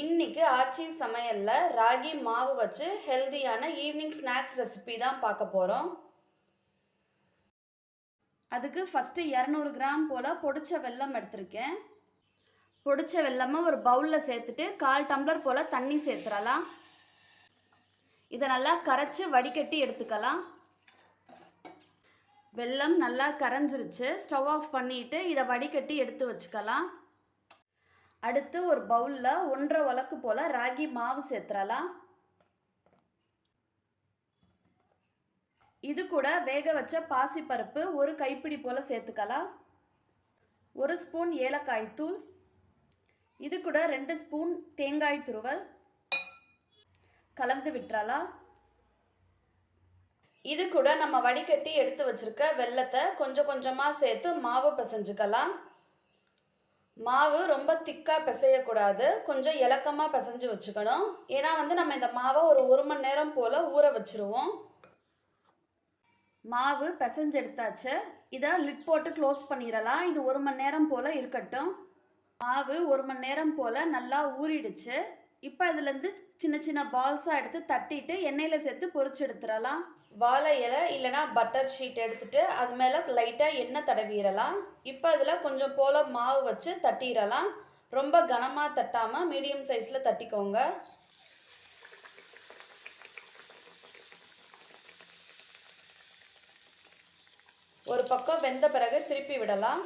இன்னைக்கு ஆச்சி சமையலில் ராகி மாவு வச்சு ஹெல்தியான ஈவினிங் ஸ்நாக்ஸ் ரெசிபி தான் பார்க்க போகிறோம் அதுக்கு ஃபஸ்ட்டு இரநூறு கிராம் போல் பொடிச்ச வெல்லம் எடுத்திருக்கேன். பொடிச்ச வெல்லமாக ஒரு பவுலில் சேர்த்துட்டு கால் டம்ளர் போல் தண்ணி சேர்த்துடலாம் இதை நல்லா கரைச்சி வடிகட்டி எடுத்துக்கலாம். வெல்லம் நல்லா கரைஞ்சிருச்சு. ஸ்டவ் ஆஃப் பண்ணிவிட்டு இதை வடிகட்டி எடுத்து வச்சுக்கலாம். அடுத்து ஒரு பவுலில் ஒன்றரை வழக்கு போல் ராகி மாவு சேர்த்துறலாம். இது கூட வேக வச்ச பாசிப்பருப்பு ஒரு கைப்பிடி போல் சேர்த்துக்கலாம். ஒரு ஸ்பூன் ஏலக்காய் தூள். இது கூட ரெண்டு ஸ்பூன் தேங்காய் துருவல். கலந்து விட்டுறலாம். இது கூட நம்ம வடிகட்டி எடுத்து வச்சிருக்க வெள்ளத்தை கொஞ்சம் கொஞ்சமாக சேர்த்து மாவு பிசைஞ்சுக்கலாம். மாவு ரொம்ப திக்காக பிசையக்கூடாது. கொஞ்சம் இலக்கமாக பிசைஞ்சு வச்சுக்கணும். ஏன்னா வந்து நம்ம இந்த மாவை ஒரு ஒரு மணி நேரம் போல் ஊற வச்சுருவோம். மாவு பிசைஞ்சு எடுத்தாச்சு. இதை லிட் போட்டு க்ளோஸ் பண்ணிடலாம். இது ஒரு மணி நேரம் போல் இருக்கட்டும். மாவு ஒரு மணி நேரம் போல் நல்லா ஊறிடுச்சு. இப்போ இதுலேருந்து சின்ன சின்ன பால்ஸாக எடுத்து தட்டிட்டு எண்ணெயில் சேர்த்து பொறிச்சு எடுத்துடலாம். வாழை இலை இல்லைனா பட்டர் ஷீட் எடுத்துகிட்டு அது மேலே லைட்டாக எண்ணெய் தடவிடலாம். இப்போ அதில் கொஞ்சம் போல் மாவு வச்சு தட்டிடலாம். ரொம்ப கனமாக தட்டாமல் மீடியம் சைஸில் தட்டிக்கோங்க. ஒரு பக்கம் வெந்த பிறகு திருப்பி விடலாம்.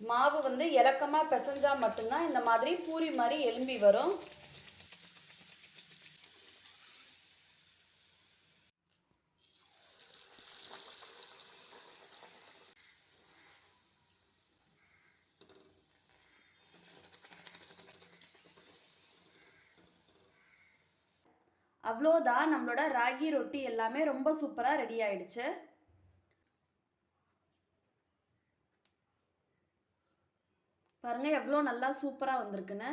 மாவு வந்து இலக்கமாக பிசைஞ்சால் மட்டும்தான் இந்த மாதிரி பூரி மாதிரி எலும்பி வரும். அவ்வளோதான் நம்மளோட ராகி ரொட்டி எல்லாமே ரொம்ப சூப்பராக ரெடி ஆயிடுச்சு. பாருங்க எவ்வளோ நல்லா சூப்பராக வந்திருக்குன்னு.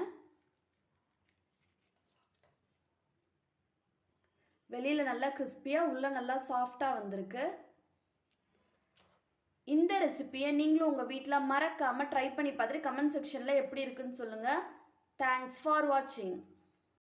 வெளியில் நல்லா கிறிஸ்பியாக உள்ளே நல்லா சாஃப்டாக வந்திருக்கு. இந்த ரெசிப்பியை நீங்களும் உங்கள் வீட்டில் மறக்காமல் ட்ரை பண்ணி பார்த்துட்டு கமெண்ட் செக்ஷனில் எப்படி இருக்குன்னு சொல்லுங்கள் தேங்க்ஸ் ஃபார் வாட்சிங்